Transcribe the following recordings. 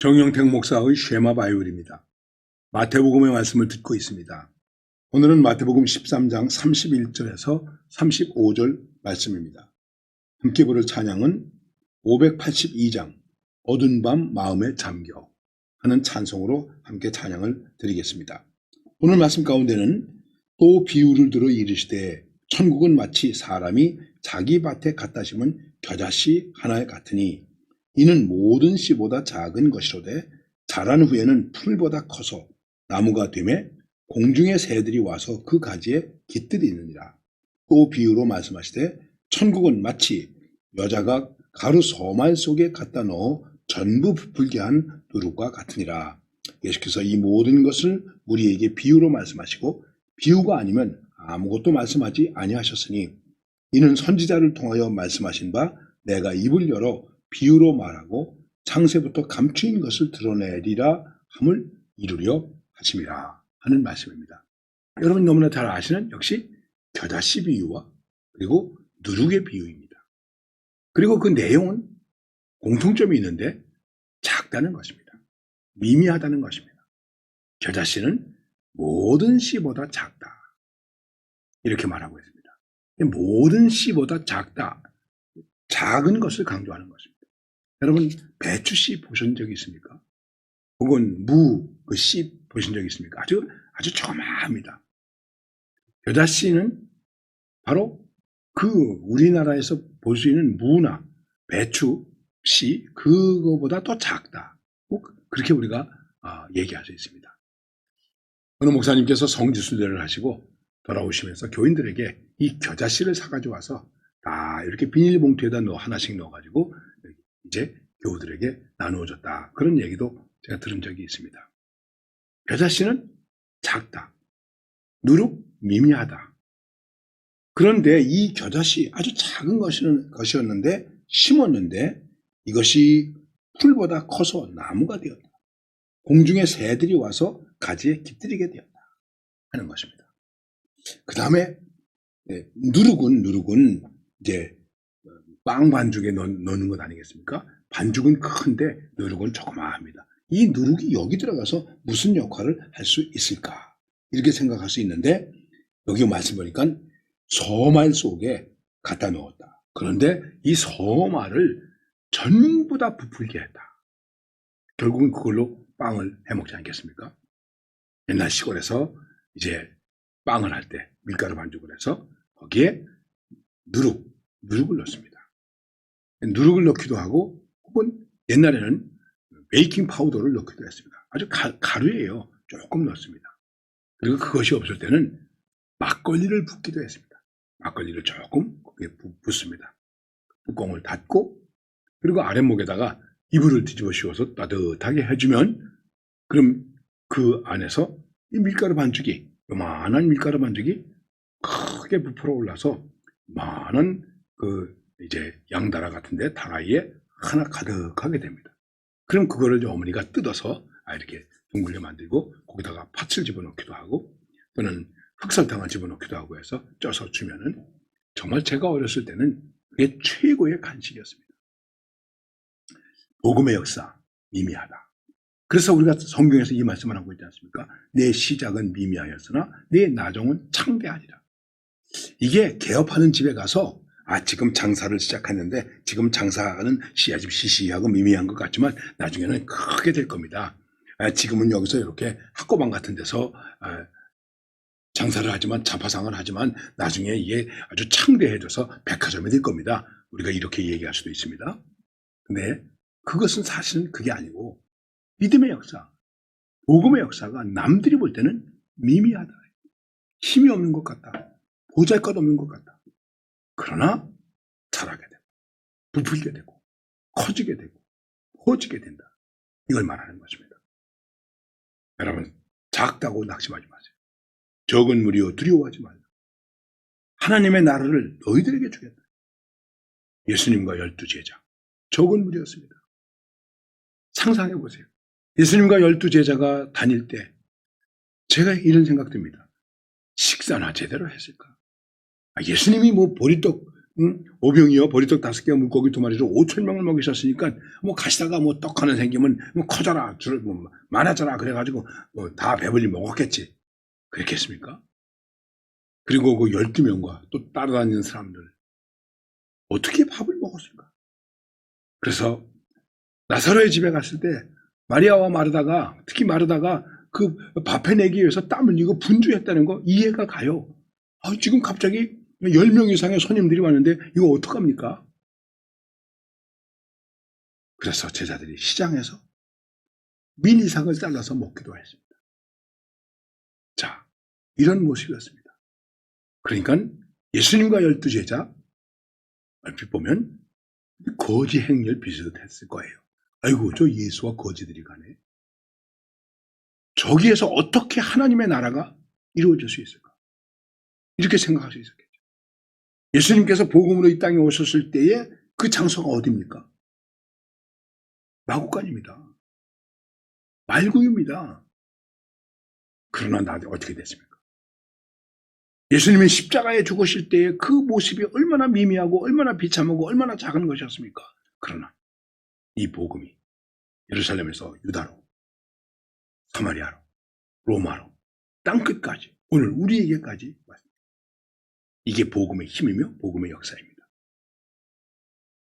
정영택 목사의 쉐마 바이올입니다. 마태복음의 말씀을 듣고 있습니다. 오늘은 마태복음 13장 31절에서 35절 말씀입니다. 함께 부를 찬양은 582장 어두운 밤 마음에 잠겨 하는 찬송으로 함께 찬양을 드리겠습니다. 오늘 말씀 가운데는 또 비유를 들어 이르시되 천국은 마치 사람이 자기 밭에 갖다 심은 겨자씨 하나에 같으니 이는 모든 씨보다 작은 것이로되 자란 후에는 풀보다 커서 나무가 되매 공중의 새들이 와서 그 가지에 깃들이느니라. 또 비유로 말씀하시되 천국은 마치 여자가 가루 소말 속에 갖다 넣어 전부 부풀게 한 누룩과 같으니라. 예수께서 이 모든 것을 우리에게 비유로 말씀하시고 비유가 아니면 아무것도 말씀하지 아니하셨으니 이는 선지자를 통하여 말씀하신 바 내가 입을 열어 비유로 말하고 창세부터 감추인 것을 드러내리라 함을 이루려 하심이라 하는 말씀입니다. 여러분 너무나 잘 아시는 역시 겨자씨 비유와 그리고 누룩의 비유입니다. 그리고 그 내용은 공통점이 있는데 작다는 것입니다. 미미하다는 것입니다. 겨자씨는 모든 씨보다 작다. 이렇게 말하고 있습니다. 모든 씨보다 작다. 작은 것을 강조하는 것입니다. 여러분 배추씨 보신 적이 있습니까? 혹은 무 그 씨 보신 적이 있습니까? 아주 아주 조그마합니다. 겨자씨는 바로 그 우리나라에서 볼 수 있는 무나 배추 씨 그거보다 더 작다. 꼭 그렇게 우리가 아, 얘기할 수 있습니다. 어느 목사님께서 성지순례를 하시고 돌아오시면서 교인들에게 이 겨자씨를 사가지고 와서 다 이렇게 비닐봉투에다 넣어 하나씩 넣어가지고 이제 교우들에게 나누어 줬다. 그런 얘기도 제가 들은 적이 있습니다. 겨자씨는 작다. 누룩 미미하다. 그런데 이 겨자씨 아주 작은 것이었는데 심었는데 이것이 풀보다 커서 나무가 되었다. 공중의 새들이 와서 가지에 깃들이게 되었다. 하는 것입니다. 그 다음에 누룩은 누룩은 이제 빵 반죽에 넣, 넣는 것 아니겠습니까? 반죽은 큰데 누룩은 조그마합니다. 이 누룩이 여기 들어가서 무슨 역할을 할 수 있을까? 이렇게 생각할 수 있는데 여기 말씀 보니까 소말 속에 갖다 넣었다. 그런데 이 소말을 전부 다 부풀게 했다. 결국은 그걸로 빵을 해 먹지 않겠습니까? 옛날 시골에서 이제 빵을 할 때 밀가루 반죽을 해서 거기에 누룩, 누룩을 넣습니다. 누룩을 넣기도 하고 혹은 옛날에는 베이킹 파우더를 넣기도 했습니다. 아주 가, 가루예요. 조금 넣습니다. 그리고 그것이 없을 때는 막걸리를 붓기도 했습니다. 막걸리를 조금 거기에 붓습니다. 뚜껑을 닫고 그리고 아랫목에다가 이불을 뒤집어 씌워서 따뜻하게 해주면 그럼 그 안에서 이 밀가루 반죽이 요만한 밀가루 반죽이 크게 부풀어 올라서 많은 그 이제 양다라 같은데 다라이에 하나 가득하게 됩니다. 그럼 그거를 이제 어머니가 뜯어서 아 이렇게 둥글게 만들고 거기다가 팥을 집어넣기도 하고 또는 흑설탕을 집어넣기도 하고 해서 쪄서 주면은 정말 제가 어렸을 때는 그게 최고의 간식이었습니다. 복음의 역사 미미하다. 그래서 우리가 성경에서 이 말씀을 하고 있지 않습니까? 내 시작은 미미하였으나 내 나중은 창대하리라. 이게 개업하는 집에 가서 아 지금 장사를 시작했는데 지금 장사는 씨앗이 시시하고 미미한 것 같지만 나중에는 크게 될 겁니다. 아, 지금은 여기서 이렇게 학고방 같은 데서 아, 장사를 하지만 자파상을 하지만 나중에 이게 아주 창대해져서 백화점이 될 겁니다. 우리가 이렇게 얘기할 수도 있습니다. 근데 그것은 사실은 그게 아니고 믿음의 역사, 복음의 역사가 남들이 볼 때는 미미하다. 힘이 없는 것 같다. 보잘 것 없는 것 같다. 그러나 자라게 되고 부풀게 되고 커지게 되고 퍼지게 된다. 이걸 말하는 것입니다. 여러분 작다고 낙심하지 마세요. 적은 무리여 두려워하지 말라. 하나님의 나라를 너희들에게 주겠다. 예수님과 열두 제자 적은 무리였습니다. 상상해 보세요. 예수님과 열두 제자가 다닐 때 제가 이런 생각 듭니다. 식사나 제대로 했을까? 아, 예수님이 뭐 보리떡 응? 오병이어 보리떡 다섯 개와 물고기 두 마리로 오천 명을 먹이셨으니까 뭐 가시다가 뭐 떡 하나 생기면 뭐 커져라 줄 뭐 많아져라 그래가지고 뭐 다 배불리 먹었겠지 그랬겠습니까? 그리고 그 열두 명과 또 따라다니는 사람들 어떻게 밥을 먹었을까? 그래서 나사로의 집에 갔을 때 마리아와 마르다가 특히 마르다가 그 밥 해내기 위해서 땀 흘리고 분주했다는 거 이해가 가요. 아, 지금 갑자기 10명 이상의 손님들이 왔는데 이거 어떡합니까? 그래서 제자들이 시장에서 미니상을 잘라서 먹기도 했습니다. 자, 이런 모습이었습니다. 그러니까 예수님과 열두 제자 얼핏 보면 거지 행렬 비슷했을 거예요. 아이고 저 예수와 거지들이 가네. 저기에서 어떻게 하나님의 나라가 이루어질 수 있을까? 이렇게 생각할 수 있었겠죠. 예수님께서 복음으로 이 땅에 오셨을 때에 그 장소가 어디입니까? 마국간입니다. 말구입니다. 그러나 나 어떻게 됐습니까? 예수님이 십자가에 죽으실 때의 그 모습이 얼마나 미미하고 얼마나 비참하고 얼마나 작은 것이었습니까? 그러나 이 복음이 예루살렘에서 유다로, 사마리아로, 로마로, 땅끝까지, 오늘 우리에게까지 왔습니다. 이게 복음의 힘이며 복음의 역사입니다.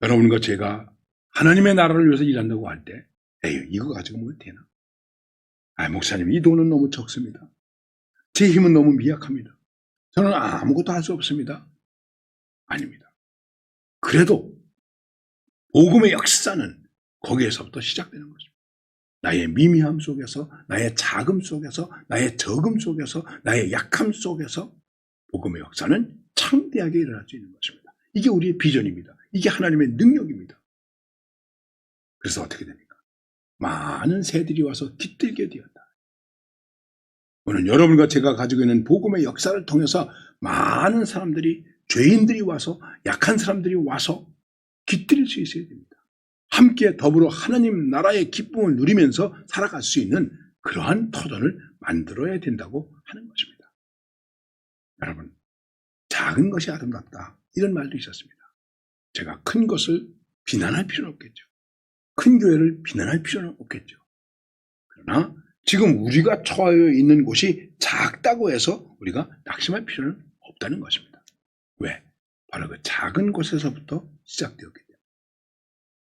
여러분과 제가 하나님의 나라를 위해서 일한다고 할 때, 에이, 이거 가지고 뭐 되나? 아, 목사님, 이 돈은 너무 적습니다. 제 힘은 너무 미약합니다. 저는 아무것도 할 수 없습니다. 아닙니다. 그래도 복음의 역사는 거기에서부터 시작되는 것입니다. 나의 미미함 속에서, 나의 자금 속에서, 나의 적음 속에서, 나의 약함 속에서 복음의 역사는 창대하게 일어날 수 있는 것입니다. 이게 우리의 비전입니다. 이게 하나님의 능력입니다. 그래서 어떻게 됩니까? 많은 새들이 와서 깃들게 되었다. 오늘 여러분과 제가 가지고 있는 복음의 역사를 통해서 많은 사람들이 죄인들이 와서 약한 사람들이 와서 깃들일 수 있어야 됩니다. 함께 더불어 하나님 나라의 기쁨을 누리면서 살아갈 수 있는 그러한 터전을 만들어야 된다고 하는 것입니다. 여러분, 작은 것이 아름답다. 이런 말도 있었습니다. 제가 큰 것을 비난할 필요는 없겠죠. 큰 교회를 비난할 필요는 없겠죠. 그러나 지금 우리가 처해 있는 곳이 작다고 해서 우리가 낙심할 필요는 없다는 것입니다. 왜? 바로 그 작은 곳에서부터 시작되었기 때문에.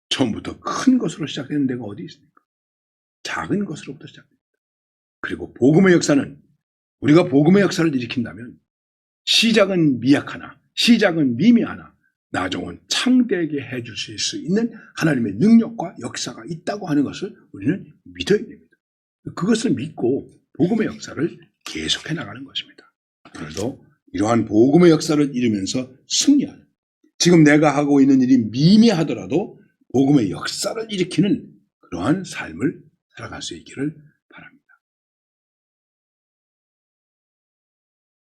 처음부터 큰 것으로 시작되는 데가 어디 있습니까? 작은 것으로부터 시작됩니다. 그리고 복음의 역사는 우리가 복음의 역사를 일으킨다면 시작은 미약하나 시작은 미미하나 나중은 창대하게 해주실 수 있는 하나님의 능력과 역사가 있다고 하는 것을 우리는 믿어야 됩니다. 그것을 믿고 복음의 역사를 계속해 나가는 것입니다. 오늘도 이러한 복음의 역사를 이루면서 승리하는 지금 내가 하고 있는 일이 미미하더라도 복음의 역사를 일으키는 그러한 삶을 살아갈 수 있기를